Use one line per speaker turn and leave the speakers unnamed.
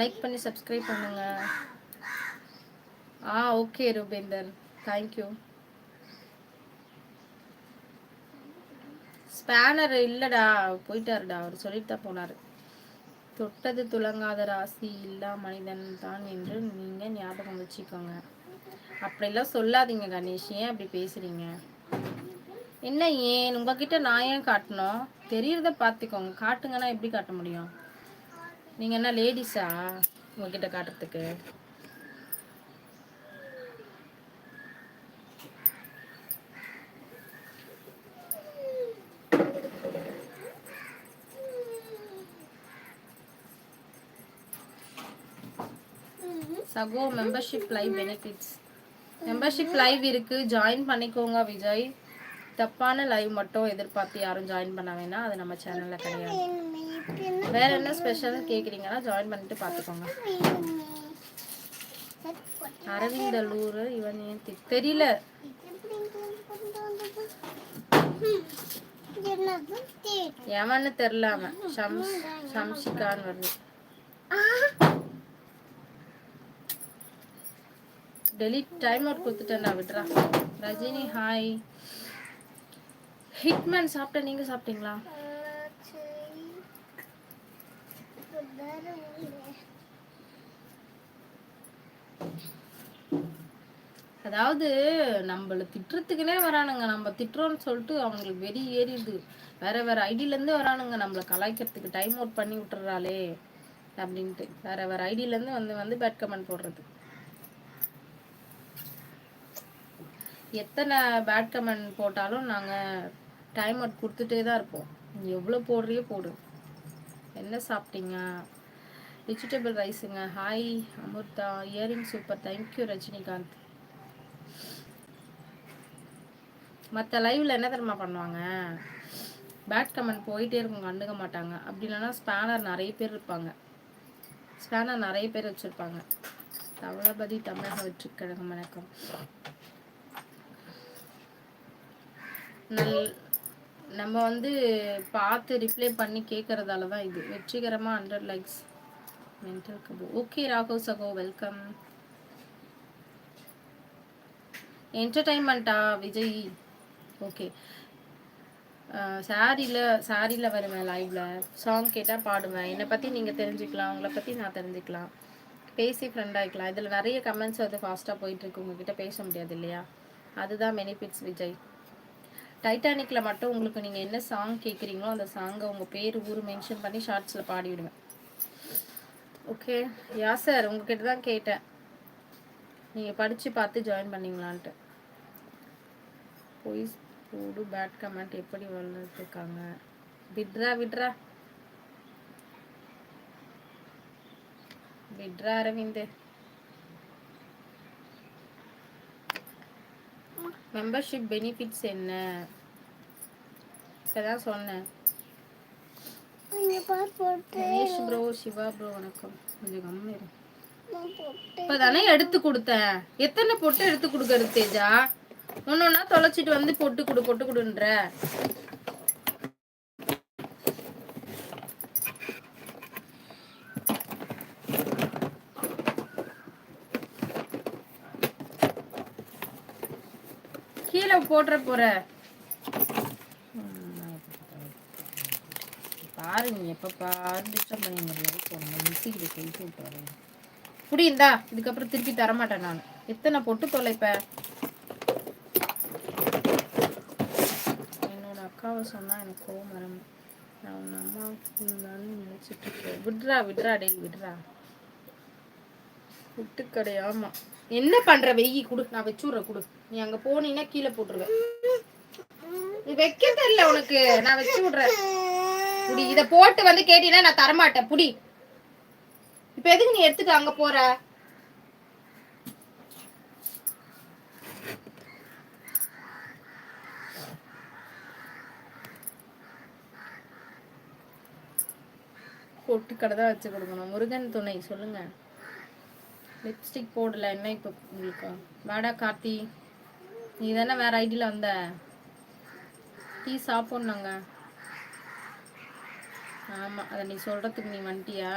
Like பண்ணி subscribe பண்ணுங்க. ஆ okay Rupender. Thank you spanner இல்லைடா. போயிட்டாருடா. அவர் சொல்லிட்டு தான் போனார். தொட்டது துலங்காத ராசி இல்லா மனிதன் தான் என்று நீங்கள் ஞாபகம் வச்சுக்கோங்க. அப்படிலாம் சொல்லாதீங்க கணேஷ். ஏன் அப்படி பேசுகிறீங்க என்ன ஏன்? உங்ககிட்ட நான் ஏன் காட்டணும்? தெரியுறத பார்த்துக்கோங்க. காட்டுங்கன்னா எப்படி காட்ட முடியும்? நீங்கள் என்ன லேடிஸா? உங்ககிட்ட காட்டுறதுக்கு. சகோ membership live benefits membership live இருக்கு. ஜாயின் பண்ணிக்கோங்க விஜய். தப்பான லைவ் மட்டும் எதிர்பார்த்து யாரும் ஜாயின் பண்ண வேணாம். அது நம்ம சேனல்ல கிடையாது. வேற என்ன ஸ்பெஷல் கேக்குறீங்கன்னா ஜாயின் பண்ணிட்டு பார்த்துக்கோங்க அரவிந்தலூர் இவன் ஏன் தெ- தெரியல. எவன்னு தெரியல அவன். ஷம்ஸ் ஷம்ஷிகான்னு வருது. டெலிட் டைம் அவுட் கொடுத்துட்டேன்டா விட்றா. ரஜினி ஹாய் ஹிட்மேன் சாப்பிட்டேன் நீங்க சாப்பிட்டீங்களா? அதாவது நம்மள திட்டுறதுக்குனே வரானுங்க. நம்ம திட்டுறோம்னு சொல்லிட்டு அவங்களுக்கு வெறி ஏறிடுது. வேற வேற ஐடில இருந்து வரானுங்க. நம்மள கலாய்க்கிறதுக்கு டைம் அவுட் பண்ணி விட்டுறாளே அப்படின்ட்டு. வேற வேற ஐடில இருந்து வந்து வந்து பேட் கமெண்ட் போடுறது. எத்தனை பேட் கமெண்ட் போட்டாலும் நாங்கள் டைம் அவுட் கொடுத்துட்டே தான் இருப்போம். எவ்வளோ போடுறியோ போடு. என்ன சாப்பிட்டீங்க? Vegetable ரைஸுங்க hi Amrita. Earring super thank you Rajinikanth. மற்ற லைவில் என்ன தெரியுமா பண்ணுவாங்க? பேட் கமெண்ட் போயிட்டே இருக்கும் கண்டுக்க மாட்டாங்க. அப்படி இல்லைன்னா ஸ்பேனர் நிறைய பேர் இருப்பாங்க. ஸ்பேனர் நிறைய பேர் வச்சுருப்பாங்க. தவளபதி தமிழக வெற்றிக்கழகம் வணக்கம். நல் நம்ம வந்து பார்த்து ரிப்ளை பண்ணி கேட்கறதால தான் இது. வெற்றிகரமாக ஹண்ட்ரட் லைக்ஸ் மென்டல் கபு. ஓகே ராகவ் சகோ வெல்கம் என்டர்டைன்மெண்ட்டா விஜய்? ஓகே சாரியில் சாரியில் வருவேன் லைவில் சாங் கேட்டால் பாடுவேன். என்னை பற்றி நீங்கள் தெரிஞ்சுக்கலாம். உங்களை பற்றி நான் தெரிஞ்சுக்கலாம். பேசி ஃப்ரெண்டாகிக்கலாம் இதில் நிறைய கமெண்ட்ஸ் வந்து ஃபாஸ்ட்டாக போயிட்டுருக்கு உங்ககிட்ட பேச முடியாது இல்லையா? அதுதான் பெனிஃபிட்ஸ் விஜய். டைட்டானிக்கில் மட்டும் உங்களுக்கு நீங்கள் என்ன சாங் கேட்குறீங்களோ அந்த சாங்கை உங்கள் பேர் ஊர் மென்ஷன் பண்ணி ஷார்ட்ஸில் பாடி விடுவேன் ஓகே யா சார் உங்ககிட்ட தான் கேட்டேன். நீங்கள் படித்து பார்த்து ஜாயின் பண்ணிங்களான்ட்டு. போய் போடு பேட் கமெண்ட் எப்படி வளர்த்துருக்காங்க? விட்ரா விட்ரா விட்ரா அரவிந்த். மெம்பர்ஷிப் பெனிஃபிட்ஸ் என்ன? இப்பதான் சொன்னேன். கணேஷ் ப்ரோ சிவா ப்ரோ வணக்கம். கொஞ்சம் கம்மி இரு. இப்பதானே எடுத்து கொடுத்தேன். எத்தனை பொட்டு எடுத்து கொடுக்கறது தேஜா? ஒன்னொன்னா தொலைச்சிட்டு வந்து பொட்டு கொடு பொட்டு கொடுன்ற. கீழே போட்டுற போற. பாரு நீ எப்ப பாரு டிஸ்டர்ப் பண்ணி போறேன் மிஸ்ஸுக்கிட்ட பேசி விட்டுறேன் புரியுந்தா இதுக்கப்புறம் திருப்பி தரமாட்டேன் நான். எத்தனை பொட்டு தொலைப்ப என்னோட அக்காவை சொன்னா எனக்கு கோவம் வரும் நான் உன் அம்மாவுக்கு நினைச்சிட்டு இருக்கேன். விட்றா விட்றா டேய் விட்றா. புட்டுக்கடை ஆமா. என்ன பண்ற? வெயி குடு. நான் வச்சு விட்றேன் குடு. நீ அங்க போனீங்கன்னா கீழே போட்டுருவேன் வைக்க தெரியல உனக்கு. நான் வச்சு விடுறேன் புடி இத போட்டு வந்து கேட்டீங்கன்னா நான் தரமாட்டேன். புடி. இப்ப எதுக்கு நீ எடுத்துக்க அங்க போற? பொட்டு கடை தான் வச்சு கொடுக்கணும். முருகன் துணை சொல்லுங்க. லிப்ஸ்டிக் போடல என்ன இப்போ உங்களுக்கு? வாடா கார்த்தி. நீ தானே வேற ஐடியில் வந்த. டீ சாப்பிட்ணுங்க. ஆமாம் அதை நீ சொல்கிறதுக்கு நீ வந்துட்டியா